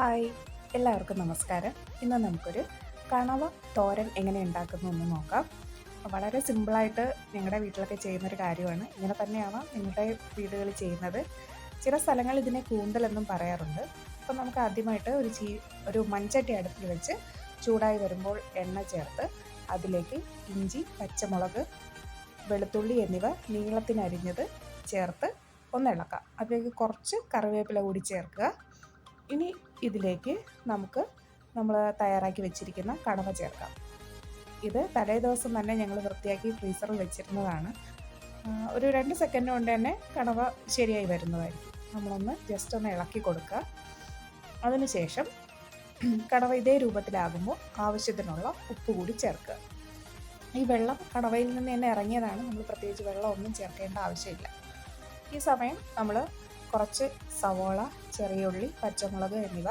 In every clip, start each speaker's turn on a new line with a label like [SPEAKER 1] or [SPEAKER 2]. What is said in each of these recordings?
[SPEAKER 1] Hi. എല്ലാവർക്കും നമസ്കാരം. ഇന്ന് നമുക്കൊരു കണവ തോരൻ എങ്ങനെ ഉണ്ടാക്കുന്നു എന്ന് നോക്കാം. വളരെ സിമ്പിളായിട്ട് ഞങ്ങളുടെ വീട്ടിലൊക്കെ ചെയ്യുന്നൊരു കാര്യമാണ്. ഇങ്ങനെ തന്നെയാണ് നിങ്ങളുടെ വീടുകളിൽ ചെയ്യുന്നത്. ചില സ്ഥലങ്ങൾ ഇതിനെ കൂന്തലെന്നും പറയാറുണ്ട്. അപ്പം നമുക്ക് ആദ്യമായിട്ട് ഒരു ചീ ഒരു മൺചട്ടി അടുപ്പിൽ വെച്ച് ചൂടായി വരുമ്പോൾ എണ്ണ ചേർത്ത് അതിലേക്ക് ഇഞ്ചി പച്ചമുളക് വെളുത്തുള്ളി എന്നിവ നീളത്തിനരിഞ്ഞത് ചേർത്ത് ഒന്ന് ഇളക്കാം. അതിലേക്ക് കുറച്ച് കറിവേപ്പില കൂടി ചേർക്കുക. ഇനി ഇതിലേക്ക് നമുക്ക് നമ്മൾ തയ്യാറാക്കി വെച്ചിരിക്കുന്ന കടവ ചേർക്കാം. ഇത് തലേ ദിവസം തന്നെ ഞങ്ങൾ വൃത്തിയാക്കി ഫ്രീസറിൽ വെച്ചിരുന്നതാണ്. ഒരു രണ്ട് സെക്കൻഡ് കൊണ്ട് തന്നെ കടവ ശരിയായി വരുന്നതായിരിക്കും. നമ്മളൊന്ന് ജസ്റ്റ് ഒന്ന് ഇളക്കി കൊടുക്കുക. അതിനുശേഷം കടവ ഇതേ രൂപത്തിലാകുമ്പോൾ ആവശ്യത്തിനുള്ള ഉപ്പ് കൂടി ചേർക്കുക. ഈ വെള്ളം കടവയിൽ നിന്ന് തന്നെ ഇറങ്ങിയതാണ്. നമ്മൾ പ്രത്യേകിച്ച് വെള്ളം ഒന്നും ചേർക്കേണ്ട ആവശ്യമില്ല. ഈ സമയം നമ്മൾ കുറച്ച് സവോള ചെറിയ ഉള്ളി പച്ചമുളക് എന്നിവ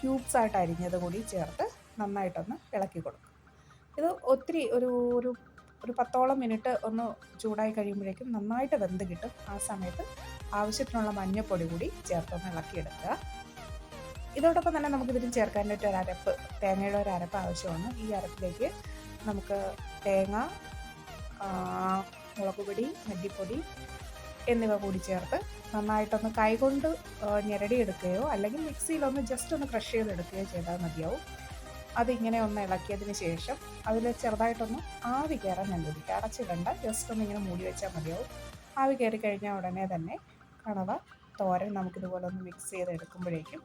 [SPEAKER 1] ക്യൂബ്സ് ആയിട്ട് അരിഞ്ഞത് കൂടി ചേർത്ത് നന്നായിട്ടൊന്ന് ഇളക്കി കൊടുക്കും. ഇത് ഒത്തിരി ഒരു ഒരു ഒരു പത്തോളം മിനിറ്റ് ഒന്ന് ചൂടായി കഴിയുമ്പോഴേക്കും നന്നായിട്ട് വെന്ത് കിട്ടും. ആ സമയത്ത് ആവശ്യത്തിനുള്ള മഞ്ഞൾപ്പൊടി കൂടി ചേർത്തൊന്ന് ഇളക്കിയെടുക്കുക. ഇതോടൊപ്പം തന്നെ നമുക്ക് നമുക്കിതിന് ചേർക്കാനായിട്ട് ഒരു അരപ്പ് തേങ്ങയുടെ ഒരു അരപ്പ് ആവശ്യമാണ്. ഈ അരപ്പിലേക്ക് നമുക്ക് തേങ്ങ ആ, മുളക് പൊടി മല്ലിപ്പൊടി എന്നിവ കൂടി ചേർത്ത് നന്നായിട്ടൊന്ന് കൈകൊണ്ട് ഞെരടിയെടുക്കുകയോ അല്ലെങ്കിൽ മിക്സിയിലൊന്ന് ജസ്റ്റ് ഒന്ന് ക്രഷ് ചെയ്തെടുക്കുകയോ ചെയ്താൽ മതിയാവും. അതിങ്ങനെ ഒന്ന് ഇളക്കിയതിന് ശേഷം അതിൽ ചെറുതായിട്ടൊന്ന് ആവി കയറാൻ അനുവദിക്കുക അടച്ചിടണ്ട. ജസ്റ്റ് ഒന്ന് ഇങ്ങനെ മൂടി വെച്ചാൽ മതിയാവും. ആവി കയറി കഴിഞ്ഞാൽ ഉടനെ തന്നെ കണവ തോരൻ നമുക്കിതുപോലെ ഒന്ന് മിക്സ് ചെയ്ത് എടുക്കുമ്പോഴേക്കും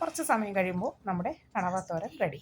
[SPEAKER 1] കുറച്ച് സമയം കഴിയുമ്പോൾ നമ്മുടെ കണവ തോരൻ റെഡി